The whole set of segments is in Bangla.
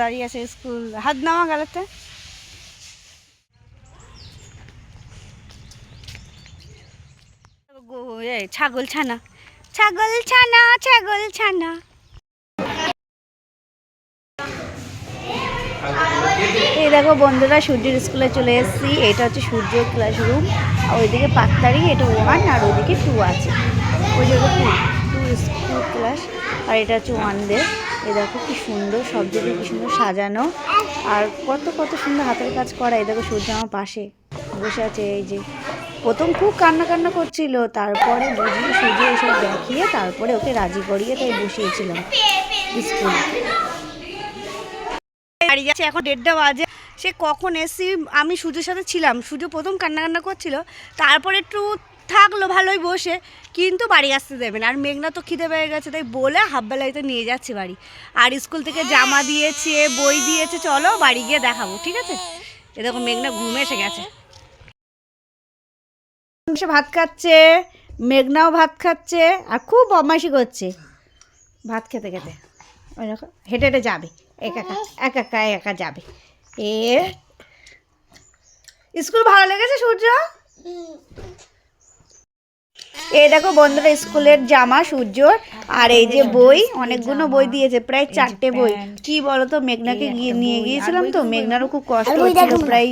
দাঁড়িয়ে আছে স্কুল। হাত নামা গালাতে। ছাগল ছানা। ছাগল ছানা ছাগল ছানা। এই দেখো বন্ধুরা, সূর্যের স্কুলে চলে এসেছি। এটা হচ্ছে সূর্য ক্লাসরুম আর ওইদিকে পাঁচতারি এটা ওয়ান, আর ওইদিকে টু আছে। ওই জায়গা টু টু টু ক্লাস আর এটা হচ্ছে ওয়ানদের এই দেখো কি সুন্দর সব জায়গায় কি সুন্দর সাজানো। আর কত কত সুন্দর হাতের কাজ করা এই দেখো সূর্য আমার পাশে বসে আছে, এই যে। প্রথম খুব কান্না কান্না করছিল, তারপরে বুঝিয়ে সুজিয়ে এসব দেখিয়ে তারপরে ওকে রাজি করিয়ে তাই বসিয়েছিলাম স্কুল। এখন দেড়টা বাজে। সে কখন এসছি, আমি সূর্যের সাথে ছিলাম, সূর্য প্রথম কান্না কান্না করছিল, তারপরে একটু থাকল ভালোই বসে, কিন্তু বাড়ি আসতে দেবে না। আর মেঘনা তো খিদে পেয়ে গেছে, তাই বলে হাফবেলাইতে নিয়ে যাচ্ছে বাড়ি। আর স্কুল থেকে জামা দিয়েছে, বই দিয়েছে, চলো বাড়ি গিয়ে দেখাবো, ঠিক আছে? এ দেখো মেঘনা ঘুমে এসে গেছে। সে ভাত খাচ্ছে, মেঘনাও ভাত খাচ্ছে, আর খুব বদমাইশি করছে। ভাত খেতে খেতে। ওই দেখো, হেঁটে হেঁটে যাবে। একা একা একা একা একা যাবে। এ, স্কুল ভালো লেগেছে সূর্য? এই দেখো বন্ধুরা স্কুলের জামা সূর্যর আর এই যে বই অনেকগুলো বই দিয়েছে প্রায় চারটে বই। কি বলতো মেঘনাকে গিয়ে নিয়ে গিয়েছিলাম তো মেঘনারও খুব কষ্ট হচ্ছিল প্রায়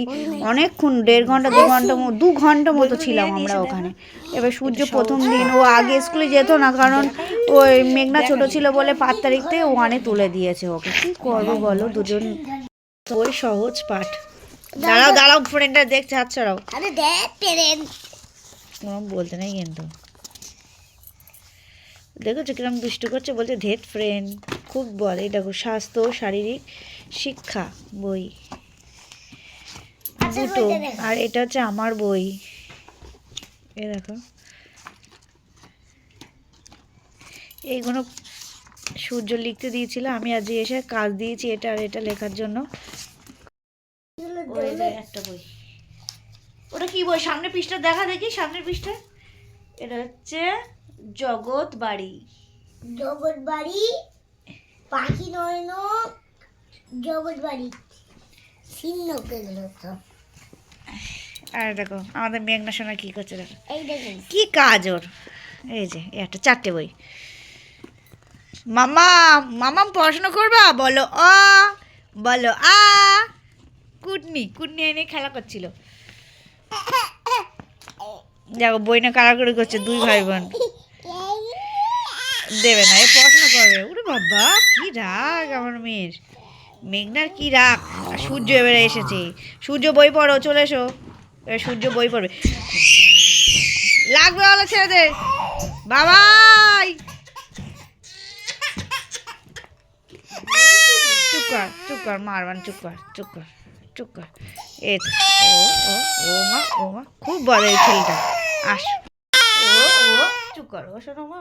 অনেকক্ষণ দেড় ঘণ্টা দু ঘণ্টা দু ঘণ্টা মতো ছিলাম আমরা ওখানে। এবার সূর্য প্রথম দিন ও আগে স্কুলে যেত না কারণ ওই মেঘনা ছোট ছিল বলে পাঁচ তারিখ থেকে ওয়ানে তুলে দিয়েছে ওকে। কি করব বলো দুজন ওই সহজ পাঠ। দাঁড়াও দাঁড়াও ফ্রেন্ডটা দেখছে হাত ছাড়াও। কোনো বলতে নেই কিন্তু। দেখেছ কিরম দুষ্টু করছে বলছে ধেত ফ্রেন্ড খুব বলে। দেখো স্বাস্থ্য শারীরিক শিক্ষা বই। দুটো। আর এটা হচ্ছে আমার বই। এ দেখো। এইগুলো সূর্য লিখতে দিয়েছিল আমি আজ এসে কাজ দিয়েছি এটা আর এটা লেখার জন্য। একটা বই। ওটা কি বই? সামনে পৃষ্ঠা দেখা দেখি সামনের পৃষ্ঠা এটা হচ্ছে জগৎ বাড়ি। জগৎ বাড়ি পাখি নয়ন জগৎ বাড়ি। আর দেখো আমাদের মেঘনা সোনা কি করছে দেখো। এই দেখুন। কি কাজ ওর? এই যে একটা চারটে বই। মামা মামাম পড়াশোনা করবা? বলো অ বলো আ। কুটনি কুটনি এনে খেলা করছিল। দেখো বই না কারাকরি করছে দুই ভাই বোন। দেবে না, এ পড়াশোনা করবে। ওরে বাবা, কি রাগ আমার মেয়ের। মেঘনার কি রাগ? সূর্য এবারে এসেছে। সূর্য বই পড়ো, চলে এসো। সূর্য বই পড়বে। লাগবে বলো ছেলেদের। বাবাই! চুপ কর চুপ কর মারবান চুপ কর চুপ কর চুপ কর। তো। ও ও ও মা ও মা, খুব বড় এই ছেলেটা। আস। ও ও, চুপ কর, ও শোনো মা।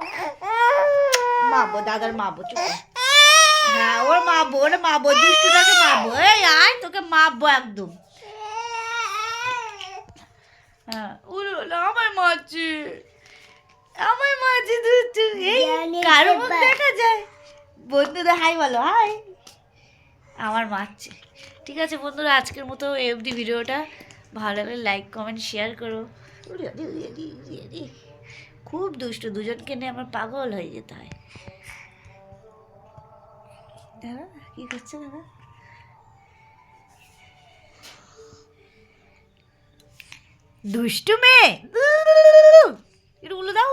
মাবো দাদার মাবো হ্যাঁ ওর মাবো ওর মাবো দুষ্টুটাকে মাবো। এই আয় তোকে মাবো একদম। হ্যাঁ আমার মাছি আমার মাছি দুষ্টু। এই কারও মুখ দেখা যায়? বন্ধুদের হাই বলো হাই। আমার মারছে ঠিক আছে বন্ধুরা আজকের মতো এফডি ভিডিওটা। ভালো লাগলে লাইক কমেন্ট শেয়ার করো। খুব দুষ্ট দুজনকে নিয়ে আমার পাগল হয়ে যেতে হয়। দাদা কি করছে দাদা? দুষ্টু মেয়ে? দাও।